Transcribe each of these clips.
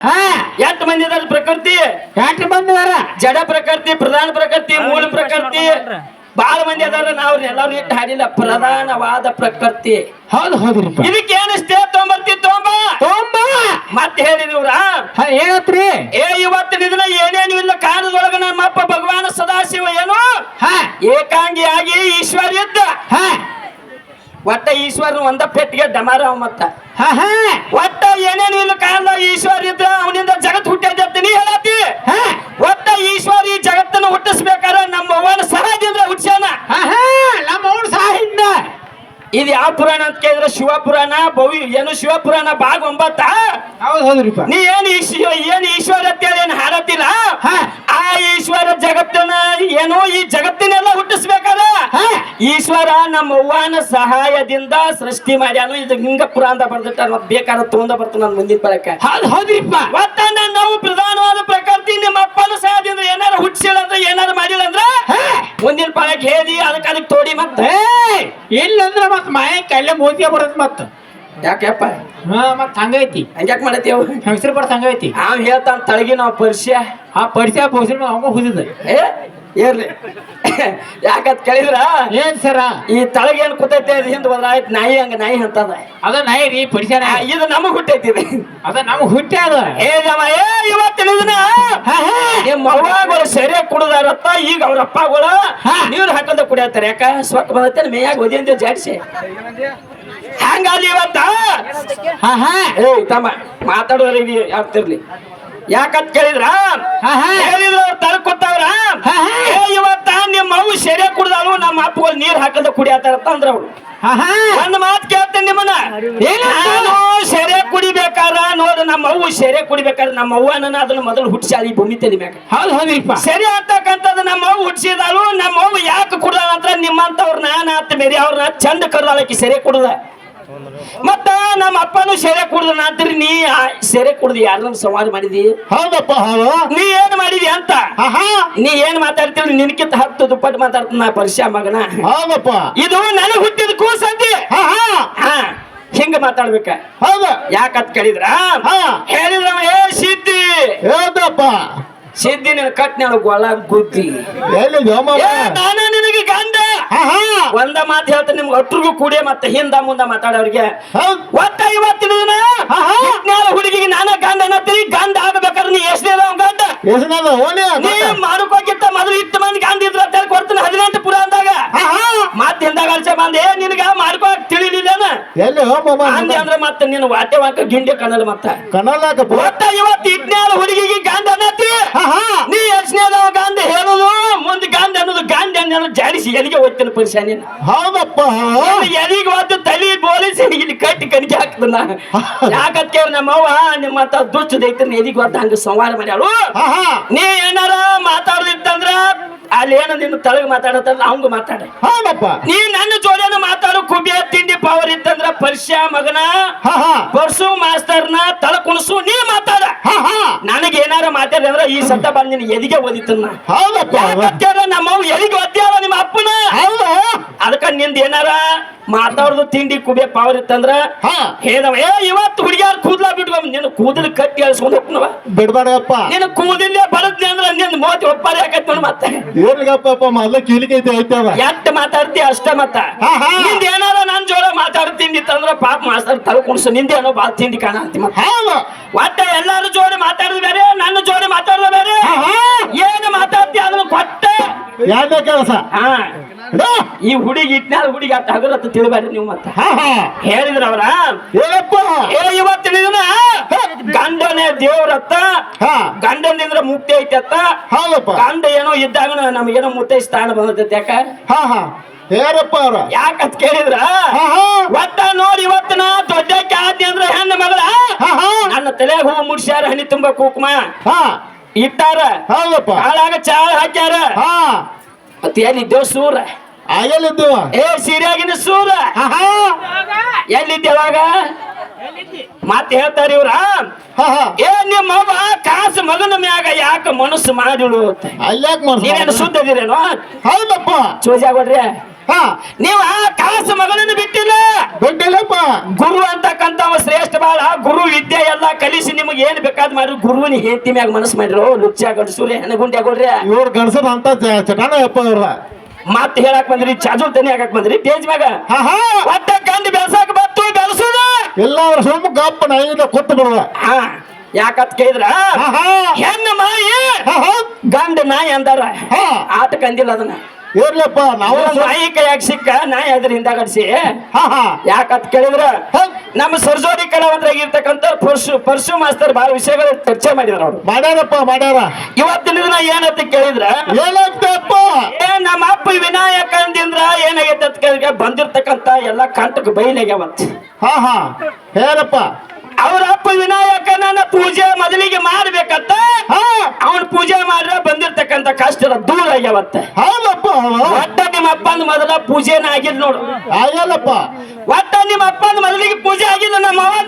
ಹಾ ಎಷ್ಟು ಮಂದಿ ಇದಾರೆ ಪ್ರಕೃತಿ? ಯಾಕೆ ಬಂದಿದಾರ ಜಡ ಪ್ರಕೃತಿ ಪ್ರಧಾನ ಪ್ರಕೃತಿ ಮೂಲ ಪ್ರಕೃತಿ. ಬಹಳ ಮಂದಿ ಅದಾರ ನಾವ್ ಎಲ್ಲಾರು ಇಟ್ಟು ಹಾಡಿಲ್ಲ ಪ್ರಧಾನವಾದ ಪ್ರಕೃತಿ. ಹೌದು ಹೌದು ಇದಕ್ಕೆ ಏನು ಸ್ಟೇ ತೊಂಬರ್ತಿ ತೊಂಬ? ತೊಂಬ? ಮತ್ತೆ ಹೇಳಿದ್ರಿ ಹಾ ಏನತ್ರಿ ಏ ಇವತ್ತಿನ ದಿನ ಏನೇನು ಇಲ್ಲ ಕಾರಣದೊಳಗ ನಮ್ಮಪ್ಪ ಭಗವಾನ ಸದಾಶಿವ ಏನು ಹಾ ಏಕಾಂಗಿಯಾಗಿ ಈಶ್ವರ ಇದ್ದ ಹಾ ಒಟ್ಟ ಈಶ್ವರನು ಒಂದ ಪೆಟ್ಟಿಗೆ ಡಮಾರ ಮತ್ತ. ಒಟ್ಟ ಏನೇನು ಇಲ್ಲ ಕಾಲ ಈಶ್ವರ ಇದ್ರ ಅವನಿಂದ ಜಗತ್ ಹುಟ್ಟೈತಿ ನೀ ಹೇಳತ್ತಿ? ಹಾ. ಒಟ್ಟ ಈಶ್ವರ ಈ ಜಗತ್ತನ್ನು ಹುಟ್ಟಿಸ್ಬೇಕಾರ ನಮ್ಮ ಅವನ ಸಹಜದಿಂದ ಹುಟ್ಸ್ಯಾನ. ಹಾ ಹಾ. ನಮ್ಮ ಅವನ ಸಾಹಿತ್ಯ ಇದು ಯಾವ ಪುರಾಣ ಅಂತ ಕೇಳಿದ್ರೆ ಶಿವಪುರಾಣ ಭವಿ ಏನು ಶಿವಪುರಾಣ ಭಾಗ ಒಂಬತ್ತ? ಹೌದು ಹೌದ್ರಿಪ್ಪ. ನೀ ಏನ್ ಈಶ್ವ ಏನ್ ಈಶ್ವರ ಅಂತೇಳಿ ಏನ್ ಹಾಡತ್ತಿಲ್ಲ ಹಾ. ಆ ಈಶ್ವರ ಜಗತ್ತಿನ ಏನೋ ಈ ಜಗತ್ತಿನೆಲ್ಲ ಹುಟ್ಟಿಸ್ಬೇಕಲ್ಲ. ಈಶ್ವರ ನಮ್ಮ ಅವ್ವನ ಸಹಾಯದಿಂದ ಸೃಷ್ಟಿ ಮಾಡ್ಯಾನು. ಇದು ಹಿಂಗ ಪುರಾಣದ ಬರ್ದಿಟ್ಟ ಬೇಕಾದ್ರೆ ತಗೊಂಡ ಬರ್ತಾನ ನನ್ನ ಮುಂದಿನ ಬರಕ ಹೌದು ಹೌದ್ರಿಪ್ಪ. ಒಟ್ಟ ನಾವು ಪ್ರಧಾನವಾದ ಪ್ರಕೃತಿ ನಿಮ್ಮ ಅಪ್ಪನ ಸಹಾಯದಿಂದ ಏನಾರು ಹುಟ್ಟಿಸಿಲ್ಲ ಅಂದ್ರೆ ಏನಾರು ಮಾಡಿಲ್ಲ ಅಂದ್ರೆ? ಮುಂದಿನ ಪಾಳಕ್ಕೆ ಹೇಳಿ ಅದಕ್ಕೆ ಅದಕ್ಕೆ ತೋಡಿ ಮತ್ತೆ. ಇಲ್ಲಂದ್ರೆ ಮತ್ತೆ ಮಾಯಕ್ಕೆ ಅಲ್ಲೇ ಮೋದಿಯ ಬರೋದು ಮತ್ತ. ಯಾಕೆಪ್ಪ ಹಾ ಮತ್ ಹಂಗೈತಿ ಹಂಗ್ಯಾಕ್ ಮಾಡತ್ತೇವು ಹೆಂಗಸ್ರ ಬರ್ತ ಹಂಗೈತಿ ಅವ್ ಹೇಳ್ತಾನ ತಳಗಿ ನಾವು ಪರಿಚಯ ಆ ಪರಿಚಯ ಪೋಷಣ ಅವಂಗ ಹುದಿದ. ಏ ಏರ್ಲಿ ಯಾಕತ್ ಕೇಳಿದ್ರ? ಏನ್ ಸರ? ಈ ತಳಗ ಏನ್ ಕೂತೈತೆ ಅದು ಹಿಂದ್ ಹೋದ್ರ ಆಯ್ತು ನಾಯಿ ಹಂಗ ನಾಯಿ ಅಂತದ ಅದ ನಾಯಿ ರೀ ಪರಿಚಯ ಇದು ನಮಗ್ ಹುಟ್ಟೈತಿ ಇದು. ಅದ ನಮಗ್ ಹುಟ್ಟಿ ಅದ? ಏ ಜಮ ಏ ಇವತ್ತಿನ ದಿನ. ನಿಮ್ಮ ಅವ್ವಾಗಳು ಸರಿಯಾಗಿ ಕುಡ್ದಾರತ್ತ ಈಗ ಅವ್ರ ಅಪ್ಪಗಳು ಹಾ. ನೀರು ಹಾಕೊಂಡ ಕುಡಿಯತ್ತಾರೆ. ಯಾಕ? ಸ್ವಕ್ ಬಂದತ್ತೆ ಮೇಯಾಗ ಒದಿಯಂತ ಜಾಡ್ಸಿ. ಹಂಗಾಲಿ ಇವತ್ತ? ಹಾ ಹಾ. ಏ ತಮ್ಮ ಮಾತಾಡೋರಿಗೆ ಯಾರ್ತಿರ್ಲಿ ಯಾಕಂತ ಕೇಳಿದ್ರ. ಹೇಳಿದ್ರ ಹಾ. ಏ ಇವತ್ತ ನಿಮ್ಮ ಅವು ಸೆರೆ ಕುಡ್ದಾಳು ನಮ್ಮ ಅಪ್ಪಗಳು ನೀರ್ ಹಾಕದ ಕುಡಿಯತ್ತಾರತ್ತ ಅಂದ್ರ ಅವ್ರು ಒಂದ್ ಮಾತು ಕೇಳ್ತೇನೆ ನಿಮ್ಮನ್ನ? ನಾನು ಸೆರೆ ಕುಡಿಬೇಕಾರ ನೋಡ್ರಿ ನಮ್ಮ ಅವ್ವ ಸೆರೆ ಕುಡಿಬೇಕಾದ್ರೆ ನಮ್ಮ ಅವ್ವನ ಅದನ್ನ ಮೊದಲು ಹುಟ್ಟಿಸಿ ಅಲ್ಲಿ ಭೂಮಿ ತಲೆ ಮ್ಯಾಗ. ಹೌದು ಹೌದ್ರಿಪ್ಪ ಸರಿ ಅಂತಕ್ಕಂಥದ್ದು ನಮ್ಮ ಅವ್ವ ಹುಟ್ಟಿಸಿದಾಳು ನಮ್ಮ ಅವ್ವ ಯಾಕೆ ಕುಡ್ದಾಳ ಅಂತ ನಿಮ್ಮಂತವ್ರನ್ನ ಅತ್ತ ಬೇರೆ ಅವ್ರನ್ನ ಚಂದ ಕರ್ದಾಳಕಿ ಸೆರೆ ಕುಡ್ದ. ಮತ್ತ ನಮ್ಮ ಅಪ್ಪನು ಸೆರೆ ಕುಡ್ದ ನಾತ್ರಿ ನೀ ಸೆರೆ ಕುಡ್ದು ಯಾರನ್ನ ಸಂವಾದ ಮಾಡಿದಿ? ಹೌದಪ್ಪ ಹೌದು. ನೀ ಏನ್ ಮಾಡಿದಿ ಅಂತ? ನೀ ಏನ್ ಮಾತಾಡ್ತೀವಿ ನಿನ್ಕಿಂತ ಹತ್ತು ದುಪ್ಪಟ್ಟು ಮಾತಾಡ್ತೀನಿ ನಾ ಪರಿಚಯ ಮಗನ. ಹೌದಪ್ಪ. ಇದು ನನಗೆ ಹುಟ್ಟಿದ ಹಾ ಹಿಂಗ ಮಾತಾಡ್ಬೇಕ. ಹೌದು. ಯಾಕತ್ ಕೇಳಿದ್ರ. ಹೇಳಿದ್ರ ಏ ಸಿದ್ದಿ. ಹೇಳ್ದಪ್ಪ. ಸಿದ್ದಿ ನಿನ್ ಕಟ್ ನಾನು ಗೊಳ ಗುದ್ದಿ ನಾನ ನಿನಗೆ ಗಂಡ. ಒಂದ ಮಾತು ಹೇಳ್ತೀನಿ ನಿಮ್ಗೆ ಅಟ್ರಿಗೂ ಕೂಡಿ ಮತ್ತೆ ಹಿಂದ ಮುಂದ ಮಾತಾಡೋರಿಗೆ. ಒಟ್ಟ ಇವತ್ತಿನ ದಿನ. ಹುಡುಗಿಗೆ ನಾನ ಗಂಡ ಅನ್ನತ್ತೀನಿ ಗಂಡ ಆಗ್ಬೇಕಾದ್ರೆ ನೀ ಎಷ್ಟನೇ ಗಂಡ? ನೀ ಮಾಡ್ಕೋಕಿತ್ತ ಮೊದಲು ಇಟ್ಟು ಮಂದಿ ಗಂಡ ಇದ್ರ ಕೊಡ್ತೀನಿ ಹದಿನೆಂಟು ಪುರ ಅಂದಾಗ. ಮತ್ತೆ ಹಿಂದಾಗ ಅಲ್ಸೆ ಬಂದೆ ನಿನಗ ಮಾಡ್ಕೋ ಎಲ್ಲಿ ಹೋಮ ಅಂದೆ ಅಂದ್ರೆ ಮತ್ತೆ ನೀನು ವಾಟೆ ವಾಕ ಗಿಂಡಿ ಕನ್ನಡ ಮತ್ತ. ಕನ್ನಡಕಪ್ಪ ಒಟ್ಟ ಇವತ್ತು ಇಟ್ನ್ಯಾಳ ಹುಡುಗಿಗೆ ಗಂಡ ಅನ್ನತಿ ನೀ ಎಷ್ಟನೇದವ ಗಾಂಧ ಹೇಳುದು? ಮುಂದೆ ಗಾಂಧ ಅನ್ನೋದು ಗಾಂಧ ಅನ್ನೋದು ಜಾಡಿಸಿ ಎಲ್ಲಿಗೆ ಹೋಗ್ತೇನೆ ಪರಿಶಾ ನೀನು? ಹೌದಪ್ಪ. ಹೌದು. ಎಲ್ಲಿಗೆ ಹೋದ ತಲಿ ಬೋಲಿಸಿ ಇಲ್ಲಿ ಕಟ್ಟಿ ಕಣಿಕೆ ಹಾಕ್ತನ ಯಾಕಂತ ಕೇಳಿ ನಮ್ಮ ಮತ್ತ ದುಷ್ಟದೈತಿ ಎಲ್ಲಿಗೆ ಹೋದ ಹಂಗ ಸಂವಾದ ಮಾಡ್ಯಾಳು. ನೀ ಏನಾರ ಮಾತಾಡೋದಿತ್ತಂದ್ರ ಅಲ್ಲಿ ಏನೋ ನಿನ್ನ ತಳಗ ಮಾತಾಡತ್ತಲ್ಲ ಅವಂಗ ಮಾತಾಡ. ಹೌದಪ್ಪ. ನೀ ನನ್ನ ಜೋಡಿಯನ್ನು ಮಾತಾಡು ಕುಬಿಯ ತಿಂಡಿ ಪವರ್ ಇತ್ತಂದ್ರ ಪರಿಶ್ಯ ಮಗನ ಪರ್ಸು ಮಾಸ್ತರ್ನ ತಳ ಕುಣಸು ನೀ ಮಾತಾಡ. ಹಾ ಹಾ. ನನಗೆ ಏನಾರ ಮಾತಾಡಿದ್ರೆ ಈ ಸತ್ತ ಬಂದ ನಿನ್ ಎದಿಗೆ ಓದಿತ್ತನ್ನ ಹೌದಪ್ಪ. ಹೌದು. ನಮ್ಮ ಎದಿಗೆ ಒದ್ದ್ಯಾವ ನಿಮ್ಮ ಅಪ್ಪನ? ಹೌದು? ಅದಕ್ಕ ನಿಂದ ಏನಾರ ಮಾತಾಡುದು ತಿಂಡಿ ಕುಬಿಯ ಪವರ್ ಇತ್ತಂದ್ರ ಹೇಳವ ಏ ಇವತ್ತು ಹುಡುಗಿಯಾರ ಕೂದ್ಲ ಬಿಟ್ಕೊಂಡ್ ನಿನ್ನ ಕೂದಲ್ ಕಟ್ಟಿ ಅಳ್ಸ್ಕೊಂಡ್ ಹೋಗ್ನವ. ಬಿಡ್ಬೇಡಪ್ಪ. ನಿನ್ನ ಕೂದಲೇ ಬರದ್ನಿ ಅಂದ್ರ ನಿನ್ನ ಮೋತಿ ಒಪ್ಪಾರಿ ನೋಡ್ ಮತ್ತೆ. ಏನ್ಗಪ್ಪ ಮೊದ್ಲ ಕೀಲಿಕೈತೆ ಐತವ ಎಷ್ಟ ಮಾತಾಡ್ತಿ ಅಷ್ಟ ಮತ್ತ. ನಿಂದ ಏನಾರ ನನ್ ಜೋಡ ಮಾತಾಡ್ತೀನಿ ಅಂದ್ರ ಪಾಪ ಮಾಸ್ತರ್ ತಲೆ ಕುಣಿಸು ನಿಂದ ಏನೋ ಬಾಳ ತಿಂಡಿ ಕಾಣ ಮತ್ತ. ಹೌದು ಒಟ್ಟ ಎಲ್ಲಾರು ಜೋಡಿ ಮಾತಾಡೋದು ಬೇರೆ ನನ್ನ ಜೋಡಿ ಮಾತಾಡೋದು ಬೇರೆ. ಏನು ಮಾತಾಡ್ತಿ ಅದನ್ನ ಕೊಟ್ಟೆ. ಯಾವ್ದೇ ಕೆಲಸ ಹಾ. ಈ ಹುಡುಗಿ ಇಟ್ಟ ಹುಡುಗಿ ಅಟ್ಟ ಹಗರತ್ತ ತಿಳಿಬೇಡ್ರಿ ನೀವು ಮತ್ತ. ಹಾ ಹಾ. ಹೇಳಿದ್ರ ಅವ್ರ? ಏನಪ್ಪ? ಏ ಇವತ್ತಿನ ದಿನ ಗಂಡನೇ ದೇವ್ರತ್ತ ಹಾ. ಗಂಡನಿಂದ್ರ ಮುಕ್ತಿ ಐತಿ ಅತ್ತ ಗಂಡ ಏನೋ ಇದ್ದಾಗ ನಮಗೇನೋ ಮುತ್ತೆ ಸ್ಥಾನ ಬಂದೈತೆ ಯಾಕ? ಹಾ ಹಾ. ಯಾರಪ್ಪ ಅವ್ರ? ಯಾಕಂತ ಕೇಳಿದ್ರ? ಹಾ ಹಾ. ಒಟ್ಟ ನೋಡಿ ಇವತ್ತಿನ ದೊಡ್ಡ ಆದ್ನಿ ಅಂದ್ರ ಹೆಣ್ಣ ಮಗಳ. ಹಾ ಹಾ. ನನ್ನ ತಲೆಗೆ ಹೂವು ಮುಡ್ಸ್ಯಾರ ಹನಿ ತುಂಬ ಕುಕುಮ. ಹಾ. ಇಟ್ಟಾರ. ಹೌದಪ್ಪ. ಹಾಳಾಗ ಚಾಳ ಹಾಕ್ಯಾರ. ಹಾ. ಮತ್ತೆ ಎಲ್ಲಿದ್ದೇವ್ ಸೂರ? ಎಲ್ಲಿದ್ದೇವ ಏ ಸೀರಿಯಾಗಿನ ಸೂರ? ಎಲ್ಲಿದ್ದೇವಾಗ ಮತ್ತೆ ಹೇಳ್ತಾರ ಇವ್ರ. ಹಾ ಹಾ. ಏ ನಿಮ್ಮ ಕಾಸು ಮಗನ ಮ್ಯಾಗ ಯಾಕ ಮನಸ್ಸು ಮಾಡಿಳು ಅಲ್ಯಾಕ್ ನೀವೇನು ಮಾಡ್ಸ ಸುದ್ದಿದ್ದೀರೇನೋ ಹೌದಪ್ಪ. ಹಾ ನೀವ ಕಾಸು ಮಗಳನ್ನು ಬಿಟ್ಟಿಲ್ಲ. ಬಿಟ್ಟಿಲ್ಲಪ್ಪ. ಗುರು ಅಂತಕ್ಕಂತ ಶ್ರೇಷ್ಠ ಬಾಳ ಗುರು ವಿದ್ಯೆ ಎಲ್ಲ ಕಲಿಸಿ ನಿಮಗೆ ಏನ್ ಬೇಕಾದ್ ಮಾಡ್ರಿ ಗುರುವಿನ ಹೆಂಡತಿ ಮ್ಯಾಗ ಮನಸ್ಸು ಮಾಡಿರೋ ಲುಚ್ಚ ಗಂಡಸೂರಿ ಹೆಣಗುಂಡಿ ಆಗೋಡ್ರಿ ಇವ್ರ ಗಣಸದ ಅಂತ ಚ- ಚಟಾಣ ಅಪ್ಪ ಇವ್ರ ಮತ್ ಹೇಳಕ್ ಬಂದ್ರಿ ಚಾಜು ತನಿ ಹಾಕಕ್ ಬಂದ್ರಿ ಟೇಜ್ ಮ್ಯಾಗ. ಒಟ್ಟ ಗಂಡ ಬೆಳ್ಸಾಕ ಬತ್ತು ಬೆಳ್ಸುದ. ಎಲ್ಲ ಸ್ವಲ್ಪ ಸುಮ್ಮ ಗಪ್ಪ ನಾಯಿನ ಕೊಟ್ಟು ಬಿಡುವ ಹಾ ಯಾಕತ್ ಕೇಳಿದ್ರ? ಹೆಣ್ಣು ಮಾಯಿ. ಗಂಡ ನಾಯಿ ಅಂದಾರ. ಆಟ ಕಂದಿಲ್ಲ ಅದನ್ನ. ಇರ್ಲಪ್ಪ ನಾವು ನಾಯಿ ಕೈಯಾಗ ಸಿಕ್ಕ ನಾಯಿ ಅದ್ರ ಹಿಂದಾಗಡಿಸಿ ಹಾ ಹಾ. ಯಾಕತ್ ಕೇಳಿದ್ರ. ನಮ್ಮ ಸರ್ಜೋಡಿ ಕಲಾವಂತರಾಗಿರ್ತಕ್ಕಂಥ ಪರ್ಶು ಪರ್ಶು ಮಾಸ್ತರ್ ಬಹಳ ವಿಷಯಗಳ ಚರ್ಚೆ ಮಾಡಿದ್ರು ಅವ್ರು. ಮಾಡ್ಯಾರಪ್ಪ ಮಾಡ್ಯಾರ. ಇವತ್ತಿನ ದಿನ ಏನಂತ ಕೇಳಿದ್ರ? ಏನಾಗ್ತಪ್ಪ ಏ ನಮ್ಮ ಅಪ್ಪ ವಿನಾಯಕ ಅಂದಿಂದ್ರ ಏನಾಗೈತೆ ಅಂತ ಕೇಳಿದ್ರೆ? ಬಂದಿರ್ತಕ್ಕಂತ ಎಲ್ಲ ಕಂಟಕ ಅವತ್ತು. ಹಾ ಹಾ. ಹೇಳಪ್ಪ. ಅವ್ರ ವಿನಾಯಕನ ಪೂಜೆ ಮೊದಲಿಗೆ ಮಾಡ್ಬೇಕತ್ತ ಅವನ್ ಪೂಜೆ ಮಾಡ್ರೆ ಬಂದಿರ್ತಕ್ಕಂತ ಕಷ್ಟ ದೂರ ಆಗ್ಯಾವತ್ತ ಹೌದಪ್ಪ ಹೌದು. ಒಟ್ಟ ನಿಮ್ಮ ಅಪ್ಪನ ಮೊದಲ ಪೂಜೆನ ಆಗಿದ್ ನೋಡು. ಆಗಲ್ಲಪ್ಪ ಒಟ್ಟ ನಿಮ್ಮ ಅಪ್ಪನ ಮೊದಲಿಗೆ ಪೂಜೆ ಆಗಿಲ್ಲ ನಮ್ಮ ಹಾ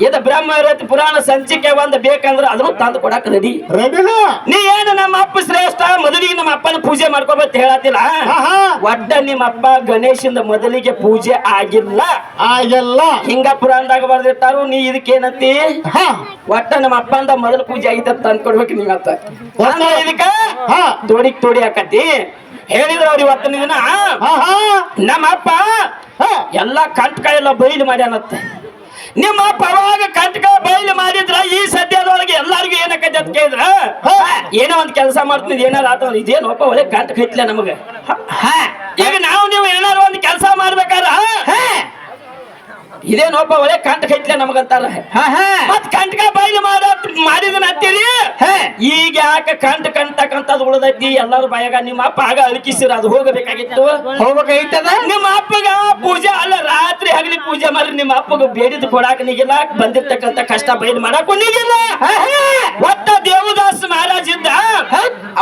ಇದು ಬ್ರಹ್ಮ ರತಿ ಪುರಾಣ ಸಂಚಿಕೆ ಒಂದ್ ಬೇಕಂದ್ರ ಅದನ್ನು ತಂದು ಕೊಡಕ್ ರೆಡಿ ನೀ ಏನು ನಮ್ಮ ಅಪ್ಪ ಶ್ರೇಷ್ಠ? ಮೊದಲಿಗೆ ನಮ್ಮ ಅಪ್ಪನ ಪೂಜೆ ಮಾಡ್ಕೋಬೇಕು ಹೇಳತ್ತಿಲ್ಲ? ಒಡ್ಡ ನಿಮ್ಮ ಅಪ್ಪ ಗಣೇಶಂದ ಮೊದಲಿಗೆ ಪೂಜೆ ಆಗಿಲ್ಲ. ಆಗಿಲ್ಲ. ಹಿಂಗ ಪುರಾಣದಾಗ ಬರ್ದಿರ್ತಾರು ನೀ ಇದಕ್ಕೇನಂತಿ ಹಾ. ಒಟ್ಟ ನಮ್ಮ ಅಪ್ಪಂದ ಮೊದಲ ಪೂಜೆ ಆಗಿತ್ತ ಅಂತ ಕೊಡ್ಬೇಕು ನೀವತ್ತ ಇದಕ್ಕ? ಹಾ. ತೋಡಿಕ್ ತೋಡಿ ಹಾಕತಿ ಹೇಳಿದ್ರ ಅವ್ರ ಇವತ್ತಿನ ದಿನ. ಹಾ ಹಾ. ನಮ್ಮ ಅಪ್ಪ ಹಾ. ಎಲ್ಲ ಕಂಟಕ ಎಲ್ಲ ಬಯಲು ಮಾಡ್ಯಾನತ್ತ ನಿಮ್ಮ ಅಪ್ಪ ಅವಾಗ ಕಂಟಕ ಬಯಲು ಮಾಡಿದ್ರ ಈ ಸದ್ಯದೊಳಗೆ ಎಲ್ಲಾರ್ಗು ಏನಕ್ಕೈತೆ ಅಂತ ಕೇಳಿದ್ರ? ಏನೋ ಒಂದ್ ಕೆಲಸ ಮಾಡ್ತೀನಿ ಏನಾರ ಆತ ಇದೇನಪ್ಪ ಒಳ್ಳೆ ಕಂಟಕ ನಮಗೆ. ನಮಗ ಈಗ ನಾವು ನೀವು ಏನಾರ ಒಂದ್ ಕೆಲಸ ಮಾಡ್ಬೇಕಾರ ಇದೇನೊಬ್ಬ ಒಳ್ಳೆ ಕಂಟಕ ಇಟ್ಲೆ ನಮಗಂತಾರ? ಮತ್ ಕಂಟಕ ಬಯಲು ಮಾಡ ಮಾಡಿದನ ಅಂತೀರಿ? ಈಗ ಯಾಕೆ ಕಂಟ ಕಂಟಕಂತದ್ ಉಳದೈತಿ? ಎಲ್ಲಾರು ಬಾಯಾಗ ನಿಮ್ಮ ಅಪ್ಪ ಆಗ ಅಳಕಿಸಿರ ಅದು ಹೋಗಬೇಕಾಗಿತ್ತು. ಹೋಗ್ಬೇಕಾಗಿತ್ತದ ನಿಮ್ಮ ಅಪ್ಪಗ ಪೂಜೆ ಅಲ್ಲ ರಾತ್ರಿ ಹಗಲಿ ಪೂಜೆ ಮಾಡಿ ನಿಮ್ಮ ಅಪ್ಪಗ ಬೇಡಿದ್ ಕೊಡಾಕ ನೀಗಿಲ್ಲ ಬಂದಿರ್ತಕ್ಕಂಥ ಕಷ್ಟ ಬಯಲು ಮಾಡಾಕು ನೀಗಿಲ್ಲ. ಒತ್ತ ದೇವದಾಸ್ ಮಹಾರಾಜ್ ಇದ್ದ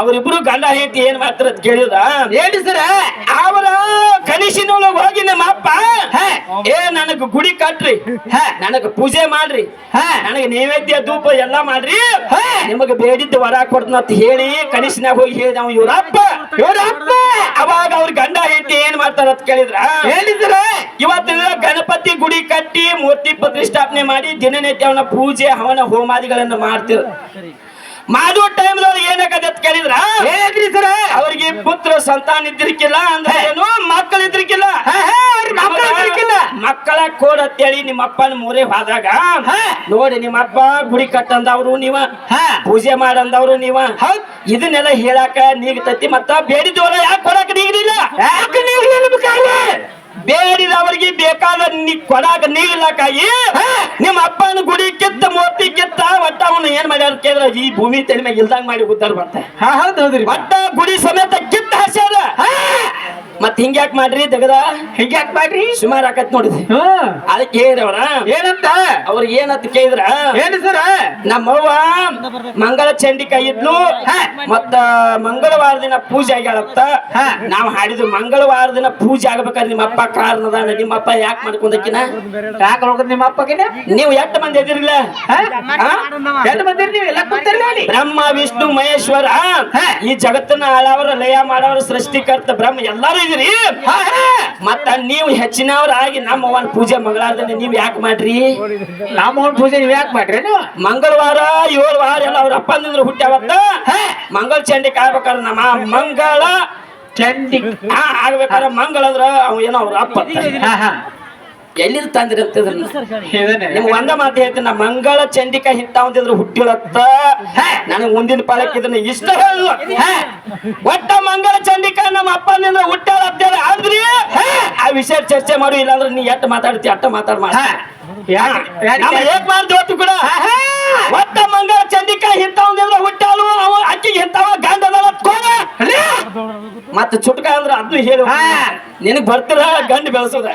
ಅವರಿಬ್ರು ಗಂಡ ಹೇಳ್ತಿ ಏನ್ ಮಾಡ್ತಾರ ಅಂತ ಕೇಳಿದ ಹೇಳಿ ಸರ? ಅವರ ಕನಿಷಿನೊಳಗೆ ಹೋಗಿ ನಿಮ್ಮ ಅಪ್ಪ ಏ ನನಗ ಗುಡಿ ಕಟ್ರಿ. ನನಗ ಪೂಜೆ ಮಾಡ್ರಿ. ನನಗೆ ನೈವೇದ್ಯ ಧೂಪ ಎಲ್ಲಾ ಮಾಡ್ರಿ. ನಿಮಗ ಬೇಡಿದ್ದ ವರ ಕೊಡ್ತೀನಿ ಅಂತ ಹೇಳಿ ಕನಿಷ್ನಾಗ ಹೋಗಿ ಹೇಳಿದ ಅವ ಇವ್ರಪ್ಪ. ಇವ್ರಪ್ಪ. ಅವಾಗ ಅವ್ರ ಗಂಡ ಹೆಂಡತಿ ಏನ್ ಮಾಡ್ತಾರ ಅಂತ ಕೇಳಿದ್ರ? ಹೇಳಿದ್ರ? ಇವತ್ತ ಇವತ್ತಿನ ಗಣಪತಿ ಗುಡಿ ಕಟ್ಟಿ ಮೂರ್ತಿ ಪ್ರತಿಷ್ಠಾಪನೆ ಮಾಡಿ ದಿನನಿತ್ಯ ಅವನ ಪೂಜೆ ಹವನ ಹೋಮಾದಿಗಳನ್ನ ಮಾಡ್ತಿರ. ಮಾಡೋ ಟೈಮ್ದವ್ರಿಗೆ ಏನಾಗತ್ತೆ ಅಂತ ಕೇಳಿದ್ರ? ಹೇಗ್ರಿ ಸರ. ಅವ್ರಿಗೆ ಪುತ್ರ ಸಂತಾನ ಇದ್ರಿಕಿಲ್ಲ ಅಂದ್ರೆ ಏನು? ಮಕ್ಕಳು ಇದ್ರಿಕಿಲ್ಲ ಮಕ್ಕಳು ಕೋಡ್ ಅಂತೇಳಿ ನಿಮ್ಮ ಅಪ್ಪನ ಮೂರೇ ಹೋದಾಗ ನೋಡಿ ನಿಮ್ಮ ಅಪ್ಪ ಗುಡಿ ಕಟ್ಟಂದವ್ರು ನೀವ ಹಾ. ಪೂಜೆ ಮಾಡಂದವ್ರು ನೀವ. ಇದನ್ನೆಲ್ಲ ಹೇಳಾಕ ನೀಗತತಿ ಮತ್ತ ಬೇಡಿದವರ ಯಾಕೆ ಕೊಡಕ್ ನೀಗಿಲ್ಲ ಬೇಡಿದವರಿಗೆ ಬೇಕಾದ ನೀ ಕೊಡಾಕ ನೀಗ್ಲಕ್ಕಾಗಿ ನಿಮ್ಮ ಅಪ್ಪನ ಗುಡಿ ಕಿತ್ತ ಮೂರ್ತಿ ಕಿತ್ತ ಒಟ್ಟ ಅವನು ಏನ್ ಮಾಡ್ಯಾರ ಕೇಳಿದ್ರೆ ಈ ಭೂಮಿ ತಲೆ ಮ್ಯಾಗ ಇಲ್ದಂಗ್ ಮಾಡಿ ಉದ್ದಾರ ಬರ್ತಾರೆ ಹೌದ್ರಿ. ಒಟ್ಟ ಗುಡಿ ಸಮೇತ ಕಿತ್ತ ಹಸ್ಯಾರ ಮತ್ ಹಿಂಗ್ಯಾಕ್ ಮಾಡ್ರಿ ತೆಗದ ಹಿಂಗ್ಯಾಕ್ ಯಾಕೆ ಮಾಡ್ರಿ? ಸುಮಾರು ಆಕತ್ ನೋಡಿದ್ರಿ ಅದಕ್ಕೆ ಹೇಳಿದ್ರವ್ರ ಏನಂತ? ಅವ್ರಿಗೆ ಏನಂತ ಕೇಳಿದ್ರ? ಏನು ಸರ? ನಮ್ಮವ್ವ ಮಂಗಳ ಚಂಡಿಕಾ ಇದ್ಲು. ಮತ್ತ ಮಂಗಳವಾರ ದಿನ ಪೂಜೆ ಆಗ್ಯಾಳತ್ತ ಹಾ. ನಾವ್ ಹಾಡಿದ್ರು ಮಂಗಳವಾರ ದಿನ ಪೂಜೆ ಆಗ್ಬೇಕಾದ್ರೆ ನಿಮ್ಮ ಅಪ್ಪ ಕಾರಣದ ನಿಮ್ಮ ಅಪ್ಪ ಯಾಕೆ ಮಾಡ್ಕೊಂಡಕ್ಕಿನ ಯಾಕೆ ಹೋಗೋದು ನಿಮ್ಮ ಅಪ್ಪಗಿನ ನೀವು ಎಷ್ಟು ಮಂದಿ ಎದಿರಿಲ್ಲ ಎಷ್ಟು ಬ್ರಹ್ಮ ವಿಷ್ಣು ಮಹೇಶ್ವರ. ಈ ಜಗತ್ತನ್ನ ಆಳವರ ಲಯ ಮಾಡವರ ಸೃಷ್ಟಿಕರ್ತ ಬ್ರಹ್ಮ? ಎಲ್ಲಾರು ಇದೀರಿ? ಮತ್ತ ನೀವು ಹೆಚ್ಚಿನವರಾಗಿ ನಮ್ಮ ಅವನ ಪೂಜೆ ಮಂಗಳಾರದಲ್ಲಿ ನೀವ್ ಯಾಕೆ ಮಾಡ್ರಿ? ನಮ್ಮ ಅವ್ನ ಪೂಜೆ ನೀವ್ ಯಾಕೆ ಮಾಡ್ರಿ ನೀವು? ಮಂಗಳವಾರ ಏಳು ವಾರ ಎಲ್ಲ ಅವ್ರ ಅಪ್ಪಂದ್ರ ಹುಟ್ಟ್ಯಾವತ್ತ ಮಂಗಳ ಚಂಡಿ ಕಾಯ್ಬೇಕಾದ್ರೆ ನಮ್ಮ ಮಂಗಳ ಚಂಡಿ. ಆ ಆಗ್ಬೇಕಾದ್ರೆ ಮಂಗಳ ಅಂದ್ರ ಅವ ಏನೋ ಅವ್ರ ಅಪ್ಪ ಎಲ್ಲಿದ್ ತಂದ್ರಿ ಅಂತಂದ್ರ ಇದನ್ನೇ. ನಿಮ್ಗೆ ಒಂದ ಮಾತು ಹೇಳ್ತೀನಿ ನಾ ಮಂಗಳ ಚಂಡಿಕ ಹಿಂತ ಒಂದಿದ್ರು ಹುಟ್ಟಿಳತ್ತ ನನಗೆ ಮುಂದಿನ ಪಾಲಕ್ ಇದನ್ನ ಇಷ್ಟ ಹೇಳು. ಒಟ್ಟ ಮಂಗಳ ಚಂಡಿಕ ನಮ್ಮ ಅಪ್ಪನಿಂದ ಹುಟ್ಟಾಳ ಅಂತೇಳಿ ಆದ್ರಿ ಆ ವಿಷಯ ಚರ್ಚೆ ಮಾಡು ಇಲ್ಲಾಂದ್ರೆ ನೀ ಎಟ್ಟ ಮಾತಾಡ್ತಿ ಅಟ್ಟ ಮಾತಾಡ್ ಮಾಡ. ಯಾಕೆ ನಮ್ಮ ಏಕ್ ಮಾಡ್ದು ಕೂಡ ಒಟ್ಟ ಮಂಗಳ ಚಂಡಿಕ ಇಂತ ಒಂದಿದ್ರು ಹುಟ್ಟಾಳು ಅವ ಅಕ್ಕಿಗೆ ಇಂತವ ಗಂಡದ ಮತ್ತ ಚುಟ್ಕ ಅಂದ್ರ ಅದು ಹೇಳು. ನಿನಗ್ ಬರ್ತಿರ ಗಂಡ ಬೆಳೆಸೋದ.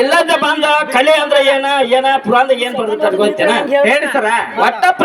ಇಲ್ಲದ ಬಂದ ಕಲೆ ಅಂದ್ರ ಏನ ಏನ ಪುರಾಣ ಏನ್ ಬರ್ತದ ಗೊತ್ತೇನ? ಹೇಳಿ ಸರ. ಒಟ್ಟ